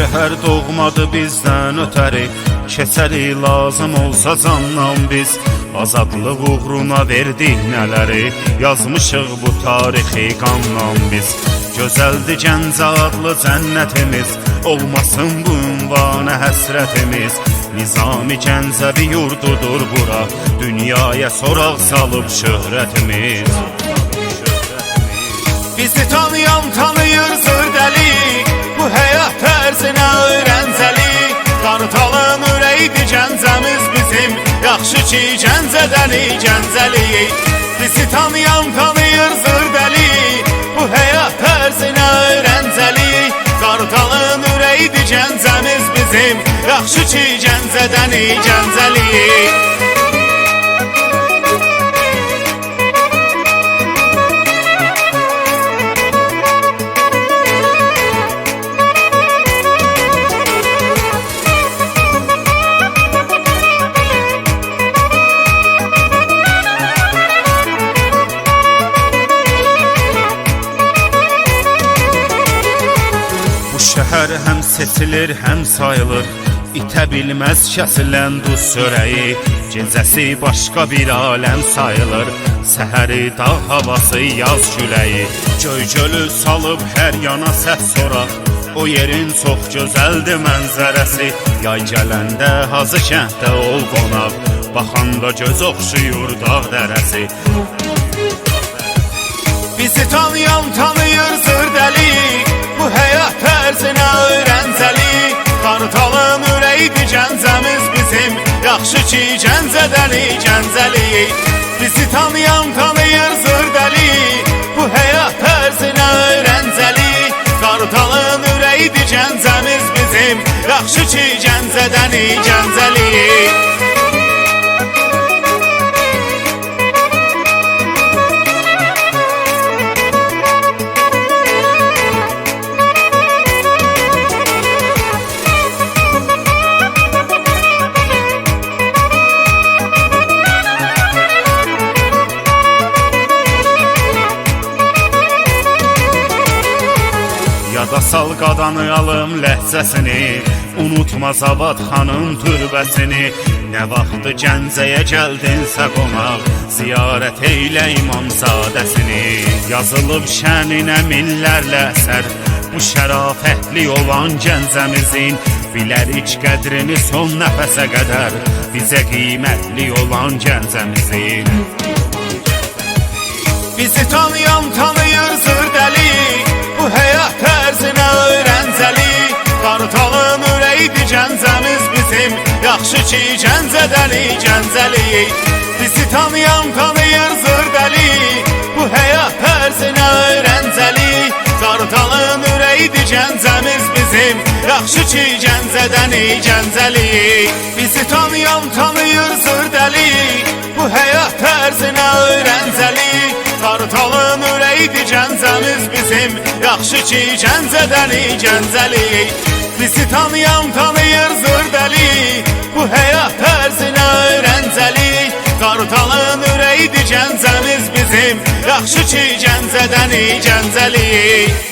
şəhər doğmadı bizdən ötəri Keçəri lazım olsa candan biz. Azadlıq uğruna verdik nələri Yazmışıq bu tarixi qanla biz. Gözəldir Gəncə adlı cənnətimiz Olmasın bu ünvana həsrətimiz Nizami Gəncəvi yurdudur bura. Dünyaya soraq salıb şöhrətimiz Bizi tanıyan tanıyır Yaxşı ki gəncədəli gəncəli. Bizi tanıyan tanıyır zırdəli Bu həyat tərzinə öyrəncəli. Qartalın ürəyidir gəncəmiz bizim. Yaxşı ki gəncədəli gəncəli seçilir, həm sayılır. İtə bilməz kəsilən duz sörəyi. Gecəsi başqa bir aləm sayılır. Səhəri dağ havası yaz küləyi. Göy gölü salıb hər yana səs soraq O yerin çox gözəldir mənzərəsi. Yay gələndə hazı kənddə ol qonaq. Baxanda göz oxşuyur dağ dərəsi. Bizi tanıyan tanıyır gəncəmiz bizim Yaxşı ki gəncədəli gəncəli Bizi tanıyan tanıyır zırdəli Bu həyat tərzinə öyrəncəli Qartalın ürəyidir gəncəmiz bizim Yaxşı ki gəncədəli gəncəli Yada sal qadanıyalım ləhcəsini Unutma Zavad xanın türbəsini Nə vaxtı Gəncəyə gəldinsə qonaq Ziyarət eylə imamzadəsini Yazılıb şəninə minlərlə əsər Bu şərafətli olan Gəncəmizin Bilərik qədrini son nəfəsə qədər Bizə qiymətli olan Gəncəmizin Bizi tanıyan tanıyır Ürəyidir gəncəmiz bizim Yaxşı ki gəncədəli gəncəli Bizi tanıyan tanıyır zırdəli Bu həyat tərzinə öyrəncəli Qartalın ürəyidir gəncəmiz bizim Yaxşı ki gəncədəli gəncəli Bizi tanıyan tanıyır zırdəli Bu həyat tərzinə öyrəncəli Qartalın ürəyidir gəncəmiz bizim Yaxşı ki gəncədəli gəncəli Bizi tanıyan tanıyır zırdəli Bu həyat tərzinə öyrəncəli Qartalın ürəyidir gəncəmiz bizim. Yaxşı ki gəncədəli gəncəli